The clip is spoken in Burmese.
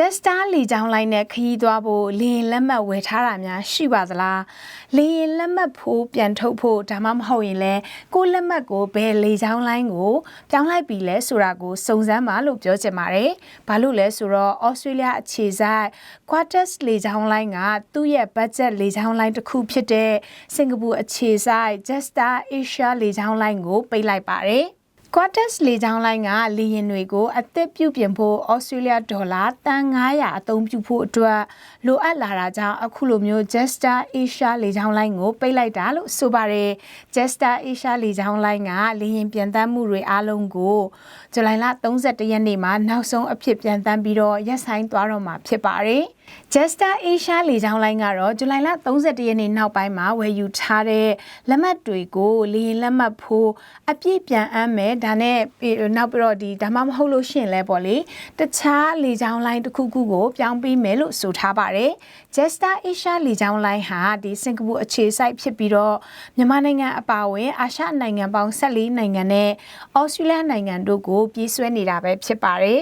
Jetstar လေကြောင်းလိုင်းနဲ့ခရီးသွားဖို့လေယာဉ်လက်မှတ်ဝယ်ထားတာများရှိပါသလားလေယာဉ်လက်မှတ်ဖို့ပြန်ထုတ်ဖို့ဒါမှမဟုတ်ရင်လည်းကိုယ့်လက်မှတ်ကိုဘယ်လေကြောင်းလိုင်းကိုပြောင်းလိုက်ပြီလဲဆိုတာကိုစုံစမ်းပါလို့ပြောချင်ပါတယ်ဘာလို့လဲဆိုတော့ Australia အခြေစိုက် Qantas လေကြောင်းလိုင်းကသူ့ရဲ့ budget လေကြောင်းလိုင်းတစ်ခုဖြစ်တဲ့စင်ကာပူအခြေစိုက် Jetstar Asia လေကြောင်းလိုင်းကိုပိတ်လိုက်ပါတယ် Qantas လေကြောင်းလိုင်းကလေယာဉ်တွေကို အသစ်ပြုပြင်ဖို့ဩစတြေးလျဒေါ်လာတန်900အသုံးပြုဖို့အတွက်လိုအပ်လာတာကြောင့်အခုလိုမျိုး Jetstar Asia လေကြောင်းလိုင်းကိုပိတ်လိုက်တာလို့ဆိုပါတယ် Jetstar Asia လေကြောင်းလိုင်းကလေယာဉ်ပြန်တမ်းမှုတွေအားလုံးကိုဇူလိုင်လ31ရက်နေ့မှာနောက်ဆုံးအဖြစ်ပြန်တမ်းပြီးတော့ရက်ဆိုင်သွားတော့မှာဖြစ်ပါတယ် Jetstar Asia လေကြောင်းလိုင်းကတော့ဇူလိုင်လ31ရက်နေ့နောက်ပိုင်းမှာဝယ်ယူထားတဲ့လက်မှတ်တွေကိုလေယာဉ်လက်မှတ်ဖို့အပြည့်ပြန်အမ်းမယ်ဒါနဲ့ပြီးနောက်ပြီးတော့ဒီဒါမှမဟုတ်လို့ရှိရင်လည်းပေါ့လေတခြားလေကြောင်းလိုင်းတစ်ခုခုကိုပြောင်းပေးမယ်လို့ဆိုထားပါတယ် Jetstar Asia လေကြောင်းလိုင်းဟာဒီစင်ကာပူအခြေစိုက်ဖြစ်ပြီးတော့မြန်မာနိုင်ငံအပါအဝင်အာရှနိုင်ငံပေါင်း14နိုင်ငံနဲ့ဩစတြေးလျနိုင်ငံတို့ကိုပြေးဆွဲနေတာပဲဖြစ်ပါတယ်